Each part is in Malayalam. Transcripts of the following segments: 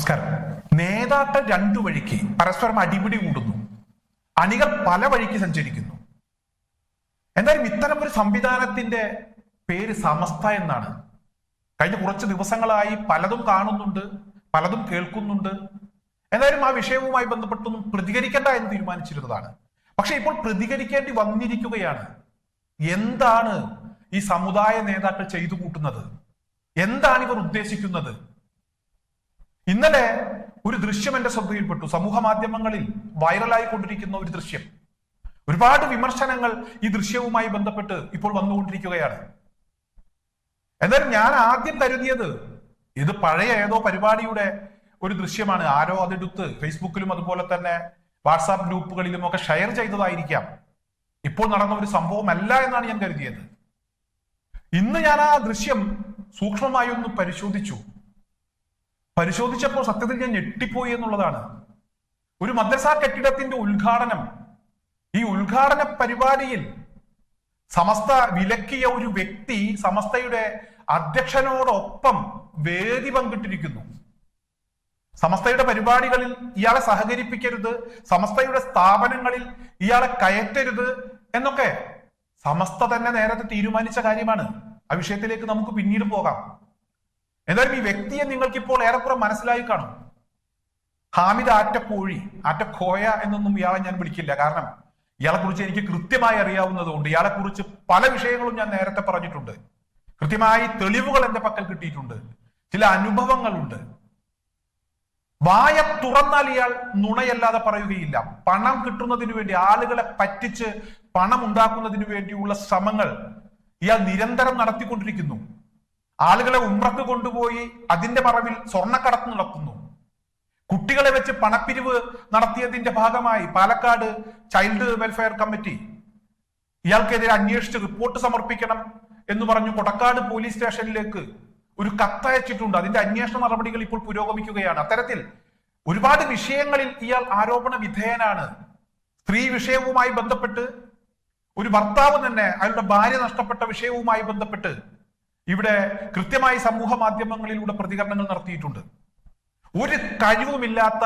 നമസ്കാരം. നേതാക്കൾ രണ്ടു വഴിക്ക് പരസ്പരം അടിപിടി കൂടുന്നു. അണികൾ പല വഴിക്ക് സഞ്ചരിക്കുന്നു. എന്തായാലും ഇത്തരം ഒരു സംവിധാനത്തിന്റെ പേര് സമസ്ത എന്നാണ്. കഴിഞ്ഞ കുറച്ച് ദിവസങ്ങളായി പലതും കാണുന്നുണ്ട് പലതും കേൾക്കുന്നുണ്ട്. എന്തായാലും ആ വിഷയവുമായി ബന്ധപ്പെട്ടൊന്നും പ്രതികരിക്കേണ്ട എന്ന് തീരുമാനിച്ചിരുന്നതാണ്. പക്ഷെ ഇപ്പോൾ പ്രതികരിക്കേണ്ടി വന്നിരിക്കുകയാണ്. എന്താണ് ഈ സമുദായ നേതാക്കൾ ചെയ്തു കൂട്ടുന്നത്? എന്താണ് ഇവർ ഉദ്ദേശിക്കുന്നത്? ഇന്നലെ ഒരു ദൃശ്യം എന്റെ ശ്രദ്ധയിൽപ്പെട്ടു. സമൂഹ മാധ്യമങ്ങളിൽ വൈറലായി കൊണ്ടിരിക്കുന്ന ഒരു ദൃശ്യം. ഒരുപാട് വിമർശനങ്ങൾ ഈ ദൃശ്യവുമായി ബന്ധപ്പെട്ട് ഇപ്പോൾ വന്നുകൊണ്ടിരിക്കുകയാണ്. എന്നാലും ഞാൻ ആദ്യം കരുതിയത് ഇത് പഴയ ഏതോ പരിപാടിയുടെ ഒരു ദൃശ്യമാണ്. ആരോ അതെടുത്ത് ഫേസ്ബുക്കിലും അതുപോലെ തന്നെ വാട്സാപ്പ് ഗ്രൂപ്പുകളിലും ഒക്കെ ഷെയർ ചെയ്തതായിരിക്കാം. ഇപ്പോൾ നടന്ന ഒരു സംഭവമല്ല എന്നാണ് ഞാൻ കരുതിയത്. ഇന്ന് ഞാൻ ആ ദൃശ്യം സൂക്ഷ്മമായി ഒന്ന് പരിശോധിച്ചു. പരിശോധിച്ചപ്പോൾ സത്യത്തിൽ ഞാൻ ഞെട്ടിപ്പോയി എന്നുള്ളതാണ്. ഒരു മദ്രസ കെട്ടിടത്തിന്റെ ഉദ്ഘാടനം ഈ ഉദ്ഘാടന പരിപാടിയിൽ സമസ്ത വിലക്കിയ ഒരു വ്യക്തി സമസ്തയുടെ അധ്യക്ഷനോടൊപ്പം വേദി പങ്കിട്ടിരിക്കുന്നു. സമസ്തയുടെ പരിപാടികളിൽ ഇയാളെ സഹകരിപ്പിക്കരുത് സമസ്തയുടെ സ്ഥാപനങ്ങളിൽ ഇയാളെ കയറ്റരുത് എന്നൊക്കെ സമസ്ത തന്നെ നേരത്തെ തീരുമാനിച്ച കാര്യമാണ്. ആ വിഷയത്തിലേക്ക് നമുക്ക് പിന്നീട് പോകാം. എന്തായാലും ഈ വ്യക്തിയെ നിങ്ങൾക്ക് ഇപ്പോൾ ഏറെക്കുറെ മനസ്സിലായി കാണും. ഹാമിദ് ആറ്റക്കോഴി ആറ്റക്കോയ എന്നൊന്നും ഇയാളെ ഞാൻ വിളിക്കില്ല. കാരണം ഇയാളെ കുറിച്ച് എനിക്ക് കൃത്യമായി അറിയാവുന്നതുകൊണ്ട് ഇയാളെക്കുറിച്ച് ഇയാളെ കുറിച്ച് പല വിഷയങ്ങളും ഞാൻ നേരത്തെ പറഞ്ഞിട്ടുണ്ട്. കൃത്യമായി തെളിവുകൾ എന്റെ പക്കൽ കിട്ടിയിട്ടുണ്ട്. ചില അനുഭവങ്ങളുണ്ട്. വായ തുറന്നാൽ ഇയാൾ നുണയല്ലാതെ പറയുകയില്ല. പണം കിട്ടുന്നതിന് വേണ്ടി ആളുകളെ പറ്റിച്ച് പണം ഉണ്ടാക്കുന്നതിന് വേണ്ടിയുള്ള ശ്രമങ്ങൾ ഇയാൾ നിരന്തരം നടത്തിക്കൊണ്ടിരിക്കുന്നു. ആളുകളെ ഉമ്രക്ക് കൊണ്ടുപോയി അതിന്റെ മറവിൽ സ്വർണക്കടത്ത് നടത്തുന്നു കുട്ടികളെ വെച്ച് പണപ്പിരിവ് നടത്തിയതിന്റെ ഭാഗമായി പാലക്കാട് ചൈൽഡ് വെൽഫെയർ കമ്മിറ്റി ഇയാൾക്കെതിരെ അന്വേഷിച്ച് റിപ്പോർട്ട് സമർപ്പിക്കണം എന്ന് പറഞ്ഞു കൊടക്കാട് പോലീസ് സ്റ്റേഷനിലേക്ക് ഒരു കത്തയച്ചിട്ടുണ്ട് അതിന്റെ അന്വേഷണ നടപടികൾ ഇപ്പോൾ പുരോഗമിക്കുകയാണ്. അത്തരത്തിൽ ഒരുപാട് വിഷയങ്ങളിൽ ഇയാൾ ആരോപണ വിധേയനാണ്. സ്ത്രീ വിഷയവുമായി ബന്ധപ്പെട്ട് ഒരു ഭർത്താവ് തന്നെ അയാളുടെ ഭാര്യ നഷ്ടപ്പെട്ട വിഷയവുമായി ബന്ധപ്പെട്ട് ഇവിടെ കൃത്യമായി സമൂഹ മാധ്യമങ്ങളിലൂടെ പ്രതികരണങ്ങൾ നടത്തിയിട്ടുണ്ട്. ഒരു കഴിവുമില്ലാത്ത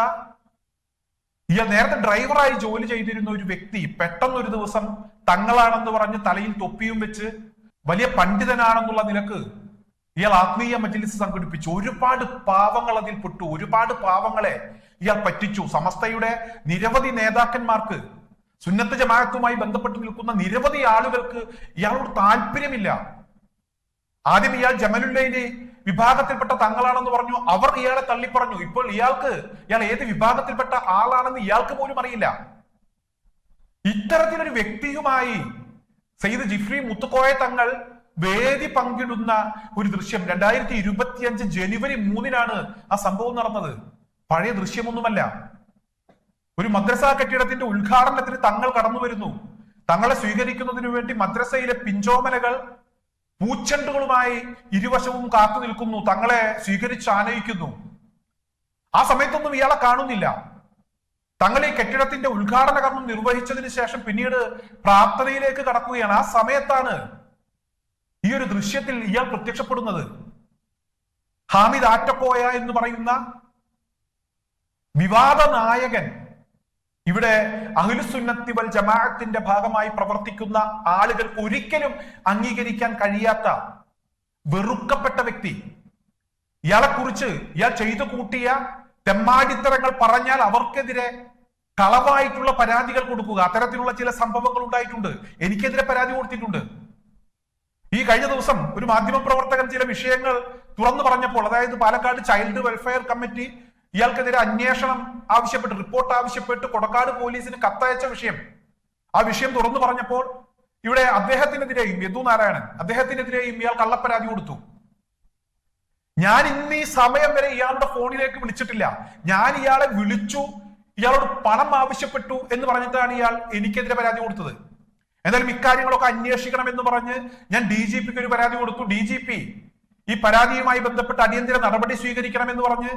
ഇയാൾ നേരത്തെ ഡ്രൈവറായി ജോലി ചെയ്തിരുന്ന ഒരു വ്യക്തി പെട്ടെന്ന് ഒരു ദിവസം തങ്ങളാണെന്ന് പറഞ്ഞ് തലയിൽ തൊപ്പിയും വെച്ച് വലിയ പണ്ഡിതനാണെന്നുള്ള നിലയ്ക്ക് ഇയാൾ ആത്മീയ മജ്ലിസ് സംഘടിപ്പിച്ചു. ഒരുപാട് പാവങ്ങൾ അതിൽ പെട്ടു. ഒരുപാട് പാവങ്ങളെ ഇയാൾ പറ്റിച്ചു. സമസ്തയുടെ നിരവധി നേതാക്കന്മാർക്ക് സുന്നത്ത ജമാഅത്തുമായി ബന്ധപ്പെട്ട് നിൽക്കുന്ന നിരവധി ആളുകൾക്ക് ഇയാളോട് താല്പര്യമില്ല. ആദ്യം ഇയാൾ ജമലുല്ലൈനെ വിഭാഗത്തിൽപ്പെട്ട തങ്ങളാണെന്ന് പറഞ്ഞു. അവർ ഇയാളെ തള്ളിപ്പറഞ്ഞു. ഇപ്പോൾ ഇയാൾക്ക് ഇയാൾ ഏത് വിഭാഗത്തിൽപ്പെട്ട ആളാണെന്ന് ഇയാൾക്ക് പോലും അറിയില്ല. ഇത്തരത്തിലൊരു വ്യക്തിയുമായി സയ്യിദ് ജിഫ്രി മുത്തുക്കോയ തങ്ങൾ വേദി പങ്കിടുന്ന ഒരു ദൃശ്യം. രണ്ടായിരത്തി ഇരുപത്തിയഞ്ച് ജനുവരി മൂന്നിനാണ് ആ സംഭവം നടന്നത്. പഴയ ദൃശ്യമൊന്നുമല്ല. ഒരു മദ്രസ കെട്ടിടത്തിന്റെ ഉദ്ഘാടനത്തിന് തങ്ങൾ കടന്നു വരുന്നു തങ്ങളെ സ്വീകരിക്കുന്നതിനു വേണ്ടി മദ്രസയിലെ പിഞ്ചോമനകൾ പൂച്ചെണ്ടുകളുമായി ഇരുവശവും കാത്തു നിൽക്കുന്നു. തങ്ങളെ സ്വീകരിച്ച് ആനയിക്കുന്നു ആ സമയത്തൊന്നും ഇയാളെ കാണുന്നില്ല. തങ്ങൾ ഈ കെട്ടിടത്തിന്റെ ഉദ്ഘാടന കർമ്മം നിർവഹിച്ചതിന് ശേഷം പിന്നീട് പ്രാർത്ഥനയിലേക്ക് കടക്കുകയാണ്. ആ സമയത്താണ് ഈ ഒരു ദൃശ്യത്തിൽ ഇയാൾ പ്രത്യക്ഷപ്പെടുന്നത്. ഹാമിദ് ആറ്റക്കോയ എന്ന് പറയുന്ന വിവാദ നായകൻ ഇവിടെ അഖിലുസുന്നത്തി വൽ ജമാഅത്തിന്റെ ഭാഗമായി പ്രവർത്തിക്കുന്ന ആളുകൾ ഒരിക്കലും അംഗീകരിക്കാൻ കഴിയാത്ത വെറുക്കപ്പെട്ട വ്യക്തി. ഇയാളെ കുറിച്ച് ഇയാൾ ചെയ്തു കൂട്ടിയ തെമ്മാടിത്തരങ്ങൾ പറഞ്ഞാൽ അവർക്കെതിരെ കളവായിട്ടുള്ള പരാതികൾ കൊടുക്കുക. അത്തരത്തിലുള്ള ചില സംഭവങ്ങൾ ഉണ്ടായിട്ടുണ്ട്. എനിക്കെതിരെ പരാതി കൊടുത്തിട്ടുണ്ട്. ഈ കഴിഞ്ഞ ദിവസം ഒരു മാധ്യമ പ്രവർത്തകൻ ചില വിഷയങ്ങൾ തുറന്നു പറഞ്ഞപ്പോൾ അതായത് പാലക്കാട് ചൈൽഡ് വെൽഫെയർ കമ്മിറ്റി ഇയാൾക്കെതിരെ അന്വേഷണം ആവശ്യപ്പെട്ട് റിപ്പോർട്ട് ആവശ്യപ്പെട്ട് കൊടക്കാട് പോലീസിന് കത്തയച്ച വിഷയം. ആ വിഷയം തുറന്നു പറഞ്ഞപ്പോൾ ഇവിടെ അദ്ദേഹത്തിനെതിരെയും യദു നാരായണൻ അദ്ദേഹത്തിനെതിരെയും ഇയാൾ കള്ളപ്പരാതി കൊടുത്തു. ഞാൻ ഇന്ന് ഈ സമയം വരെ ഇയാളുടെ ഫോണിലേക്ക് വിളിച്ചിട്ടില്ല. ഞാൻ ഇയാളെ വിളിച്ചു ഇയാളോട് പണം ആവശ്യപ്പെട്ടു എന്ന് പറഞ്ഞിട്ടാണ് ഇയാൾ എനിക്കെതിരെ പരാതി കൊടുത്തത്. എന്നാലും ഇക്കാര്യങ്ങളൊക്കെ അന്വേഷിക്കണം എന്ന് പറഞ്ഞ് ഞാൻ ഡി ജി പിക്ക് ഒരു പരാതി കൊടുത്തു. ഡി ജി പി ഈ പരാതിയുമായി ബന്ധപ്പെട്ട് അടിയന്തര നടപടി സ്വീകരിക്കണം എന്ന് പറഞ്ഞ്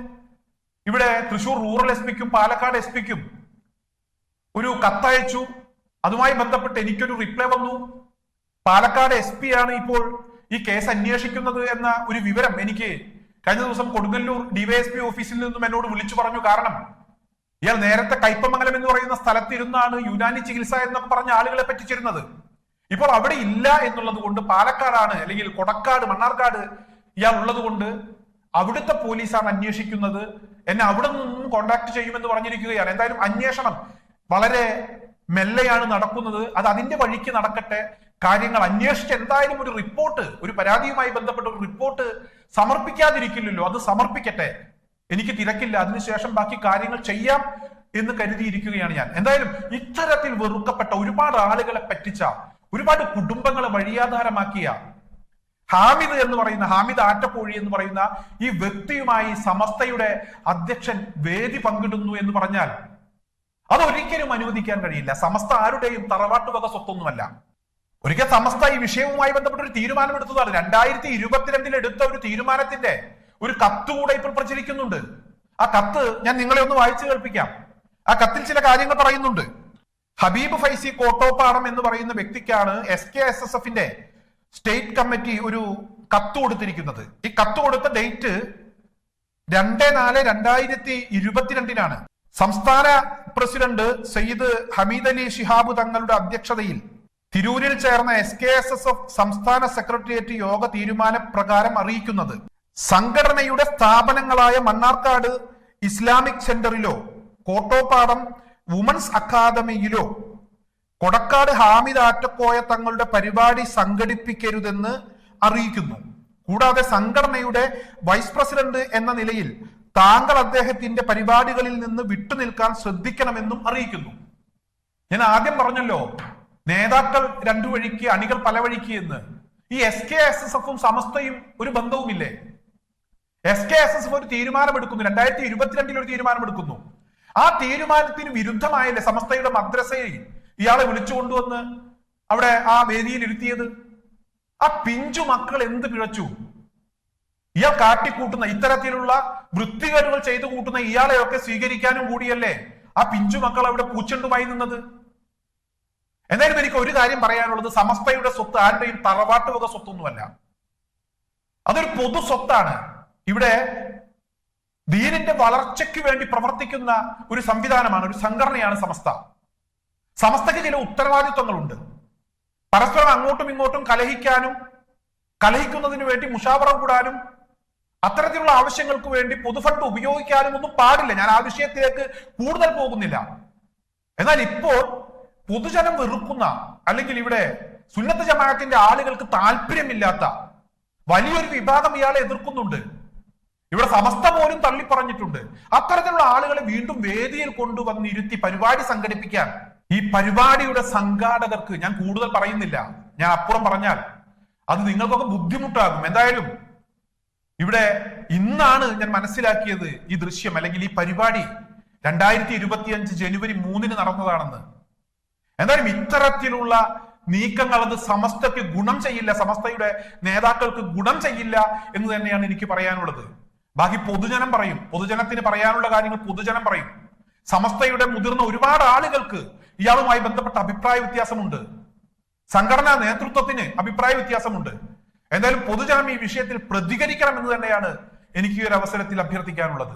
ഇവിടെ തൃശൂർ റൂറൽ എസ് പിക്കും പാലക്കാട് എസ് പിക്കും ഒരു കത്തയച്ചു. അതുമായി ബന്ധപ്പെട്ട് എനിക്കൊരു റിപ്ലൈ വന്നു. പാലക്കാട് എസ് പി ആണ് ഇപ്പോൾ ഈ കേസ് അന്വേഷിക്കുന്നത് എന്ന ഒരു വിവരം എനിക്ക് കഴിഞ്ഞ ദിവസം കൊടുങ്ങല്ലൂർ ഡിവൈഎസ്പി ഓഫീസിൽ നിന്നും എന്നോട് വിളിച്ചു പറഞ്ഞു കാരണം ഇയാൾ നേരത്തെ കൈപ്പമംഗലം എന്ന് പറയുന്ന സ്ഥലത്തിരുന്നാണ് യുനാനി ചികിത്സ എന്നൊക്കെ പറഞ്ഞ ആളുകളെ പറ്റിച്ചിരുന്നത്. ഇപ്പോൾ അവിടെ ഇല്ല എന്നുള്ളത് കൊണ്ട് പാലക്കാടാണ് അല്ലെങ്കിൽ കൊടക്കാട് മണ്ണാർക്കാട് ഇയാൾ ഉള്ളത് കൊണ്ട് അവിടുത്തെ പോലീസാണ് അന്വേഷിക്കുന്നത്. എന്നെ അവിടെ നിന്നും കോണ്ടാക്ട് ചെയ്യുമെന്ന് പറഞ്ഞിരിക്കുകയാണ്. എന്തായാലും അന്വേഷണം വളരെ മെല്ലെയാണ് നടക്കുന്നത്. അത് അതിന്റെ വഴിക്ക് നടക്കട്ടെ. കാര്യങ്ങൾ അന്വേഷിച്ച് എന്തായാലും ഒരു റിപ്പോർട്ട് ഒരു പരാതിയുമായി ബന്ധപ്പെട്ട ഒരു റിപ്പോർട്ട് സമർപ്പിക്കാതിരിക്കില്ലല്ലോ. അത് സമർപ്പിക്കട്ടെ. എനിക്ക് തിരക്കില്ല. അതിനുശേഷം ബാക്കി കാര്യങ്ങൾ ചെയ്യാം എന്ന് കരുതിയിരിക്കുകയാണ് ഞാൻ. എന്തായാലും ഇത്തരത്തിൽ വെറുക്കപ്പെട്ട ഒരുപാട് ആളുകളെ പറ്റിച്ച ഒരുപാട് കുടുംബങ്ങളെ വഴിയാധാരമാക്കിയ ഹാമിദ് എന്ന് പറയുന്ന ഹാമിദ് ആറ്റക്കോഴി എന്ന് പറയുന്ന ഈ വ്യക്തിയുമായി സമസ്തയുടെ അധ്യക്ഷൻ വേദി പങ്കിടുന്നു എന്ന് പറഞ്ഞാൽ അതൊരിക്കലും അനുവദിക്കാൻ കഴിയില്ല. സമസ്ത ആരുടെയും തറവാട്ട് വക സ്വത്തൊന്നുമല്ല. ഒരിക്കൽ സമസ്ത ഈ വിഷയവുമായി ബന്ധപ്പെട്ട ഒരു തീരുമാനമെടുത്തതാണ്. രണ്ടായിരത്തി ഇരുപത്തിരണ്ടിൽ എടുത്ത ഒരു തീരുമാനത്തിന്റെ ഒരു കത്ത് കൂടെ ഇപ്പോൾ പ്രചരിക്കുന്നുണ്ട്. ആ കത്ത് ഞാൻ നിങ്ങളെ ഒന്ന് വായിച്ചു കേൾപ്പിക്കാം. ആ കത്തിൽ ചില കാര്യങ്ങൾ പറയുന്നുണ്ട്. ഹബീബ് ഫൈസി കോട്ടോപ്പാടം എന്ന് പറയുന്ന വ്യക്തിക്കാണ് എസ് കെ എസ് എസ് എഫിന്റെ സ്റ്റേറ്റ് കമ്മിറ്റി ഒരു കത്ത് കൊടുത്തിരിക്കുന്നത്. ഈ കത്ത് കൊടുത്ത ഡേറ്റ് രണ്ട് നാല് രണ്ടായിരത്തി ഇരുപത്തിരണ്ടിനാണ്. സംസ്ഥാന പ്രസിഡന്റ് സയ്യിദ് ഹമീദ് അലി ഷിഹാബ് തങ്ങളുടെ അധ്യക്ഷതയിൽ തിരൂരിൽ ചേർന്ന S K S S F സംസ്ഥാന സെക്രട്ടേറിയറ്റ് യോഗ തീരുമാന പ്രകാരം അറിയിക്കുന്നത്. സംഘടനയുടെ സ്ഥാപനങ്ങളായ മണ്ണാർക്കാട് ഇസ്ലാമിക് സെന്ററിലോ കോട്ടോപ്പാടം വുമൻസ് അക്കാദമിയിലോ കൊടക്കാട് ഹാമിദ് ആറ്റക്കോയ തങ്ങളുടെ പരിപാടി സംഘടിപ്പിക്കരുതെന്ന് അറിയിക്കുന്നു. കൂടാതെ സംഘടനയുടെ വൈസ് പ്രസിഡന്റ് എന്ന നിലയിൽ താങ്കൾ അദ്ദേഹത്തിന്റെ പരിപാടികളിൽ നിന്ന് വിട്ടുനിൽക്കാൻ ശ്രദ്ധിക്കണമെന്നും അറിയിക്കുന്നു. ഞാൻ ആദ്യം പറഞ്ഞല്ലോ നേതാക്കൾ രണ്ടു വഴിക്ക് അണികൾ പല വഴിക്ക് എന്ന്. ഈ എസ് കെ എസ് എസ് എഫും സമസ്തയും ഒരു ബന്ധവുമില്ലേ? S K S S F ഒരു തീരുമാനമെടുക്കുന്നു രണ്ടായിരത്തി ഇരുപത്തിരണ്ടിൽ ഒരു തീരുമാനമെടുക്കുന്നു. ആ തീരുമാനത്തിന് വിരുദ്ധമായല്ലേ സമസ്തയുടെ മദ്രസയിൽ ഇയാളെ വിളിച്ചു കൊണ്ടുവന്ന് അവിടെ ആ വേദിയിൽ ഇരുത്തിയത്. ആ പിഞ്ചു മക്കൾ എന്ത് പിഴച്ചു? ഇയാൾ കാട്ടിക്കൂട്ടുന്ന ഇത്തരത്തിലുള്ള വൃത്തികേടുകൾ ചെയ്തു കൂട്ടുന്ന ഇയാളെയൊക്കെ സ്വീകരിക്കാനും കൂടിയല്ലേ ആ പിഞ്ചു മക്കൾ അവിടെ പൂച്ചെണ്ടുമായി നിന്നത്? എന്തായാലും എനിക്ക് ഒരു കാര്യം പറയാനുള്ളത് സമസ്തയുടെ സ്വത്ത് ആരുടെയും തറവാട്ട് വക സ്വത്തൊന്നുമല്ല. അതൊരു പൊതു സ്വത്താണ്. ഇവിടെ ദീനിന്റെ വളർച്ചയ്ക്ക് വേണ്ടി പ്രവർത്തിക്കുന്ന ഒരു സംവിധാനമാണ് ഒരു സംഘടനയാണ് സമസ്ത. സമസ്തയ്ക്ക് ചില ഉത്തരവാദിത്വങ്ങളുണ്ട്. പരസ്പരം അങ്ങോട്ടും ഇങ്ങോട്ടും കലഹിക്കാനും കലഹിക്കുന്നതിന് വേണ്ടി മുഷാവറ കൂടാനും അത്തരത്തിലുള്ള ആവശ്യങ്ങൾക്ക് വേണ്ടി പൊതുഫണ്ട് ഉപയോഗിക്കാനും ഒന്നും പാടില്ല. ഞാൻ ആ വിഷയത്തിലേക്ക് കൂടുതൽ പോകുന്നില്ല. എന്നാൽ ഇപ്പോൾ പൊതുജനം വെറുക്കുന്ന അല്ലെങ്കിൽ ഇവിടെ സുന്നത്ത് ജമാഅത്തിന്റെ ആളുകൾക്ക് താല്പര്യമില്ലാത്ത വലിയൊരു വിഭാഗം ഇയാളെ എതിർക്കുന്നുണ്ട്. ഇവിടെ സമസ്ത പോലും തള്ളിപ്പറഞ്ഞിട്ടുണ്ട്. അത്തരത്തിലുള്ള ആളുകളെ വീണ്ടും വേദിയിൽ കൊണ്ടുവന്നിരുത്തി പരിപാടി സംഘടിപ്പിക്കാൻ ഈ പരിപാടിയുടെ സംഘാടകർക്ക് ഞാൻ കൂടുതൽ പറയുന്നില്ല. ഞാൻ അപ്പുറം പറഞ്ഞാൽ അത് നിങ്ങൾക്കൊക്കെ ബുദ്ധിമുട്ടാകും. എന്തായാലും ഇവിടെ ഇന്നാണ് ഞാൻ മനസ്സിലാക്കിയത് ഈ ദൃശ്യം അല്ലെങ്കിൽ ഈ പരിപാടി രണ്ടായിരത്തി ഇരുപത്തിയഞ്ച് ജനുവരി മൂന്നിന് നടന്നതാണെന്ന്. എന്തായാലും ഇത്തരത്തിലുള്ള നീക്കങ്ങൾ അത് സമസ്തയ്ക്ക് ഗുണം ചെയ്യില്ല സമസ്തയുടെ നേതാക്കൾക്ക് ഗുണം ചെയ്യില്ല എന്ന് തന്നെയാണ് എനിക്ക് പറയാനുള്ളത്. ബാക്കി പൊതുജനം പറയും. പൊതുജനത്തിന് പറയാനുള്ള കാര്യങ്ങൾ പൊതുജനം പറയും. സമസ്തയുടെ മുതിർന്ന ഒരുപാട് ആളുകൾക്ക് ഇയാളുമായി ബന്ധപ്പെട്ട അഭിപ്രായ വ്യത്യാസമുണ്ട്. സംഘടനാ നേതൃത്വത്തിന് അഭിപ്രായ വ്യത്യാസമുണ്ട്. എന്തായാലും പൊതുജനം ഈ വിഷയത്തിൽ പ്രതികരിക്കണം എന്ന് തന്നെയാണ് എനിക്ക് ഈ ഒരു അവസരത്തിൽ അഭ്യർത്ഥിക്കാനുള്ളത്.